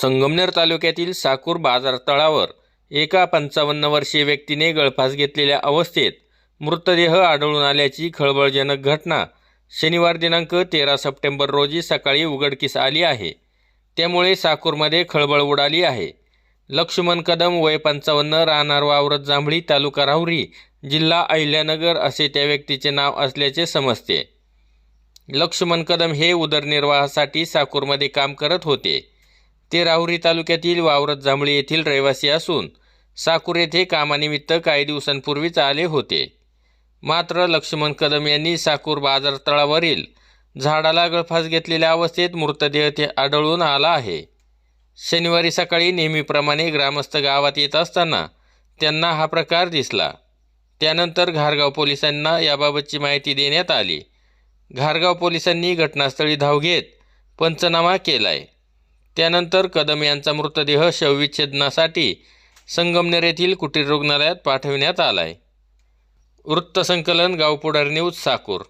संगमनेर तालुक्यातील साकूर बाजारतळावर एका पंचावन्न वर्षीय व्यक्तीने गळफास घेतलेल्या अवस्थेत मृतदेह आढळून आल्याची खळबळजनक घटना शनिवार दिनांक तेरा सप्टेंबर रोजी सकाळी उघडकीस आली आहे. त्यामुळे साकूरमध्ये खळबळ उडाली आहे. लक्ष्मण कदम वय पंचावन्न राहणार वावरत जांभळी तालुका राहुरी जिल्हा अहिल्यानगर असे त्या व्यक्तीचे नाव असल्याचे समजते. लक्ष्मण कदम हे उदरनिर्वाहासाठी साकूरमध्ये काम करत होते. ते राहुरी तालुक्यातील वावरत जांभळी येथील रहिवासी असून साकूर येथे कामानिमित्त काही दिवसांपूर्वीच आले होते. मात्र लक्ष्मण कदम यांनी साकूर बाजारतळावरील झाडाला गळफास घेतलेल्या अवस्थेत मृतदेह ते आढळून आला आहे. शनिवारी सकाळी नेहमीप्रमाणे ग्रामस्थ गावात येत असताना त्यांना हा प्रकार दिसला. त्यानंतर घारगाव पोलिसांना याबाबतची माहिती देण्यात आली. घारगाव पोलिसांनी घटनास्थळी धाव घेत पंचनामा केलाय. त्यानंतर कदम यांचा मृतदेह शवविच्छेदनासाठी संगमनेर येथील कुटीर रुग्णालयात पाठविण्यात आलाय. वृत्तसंकलन गावपुढार न्यूज साकूर.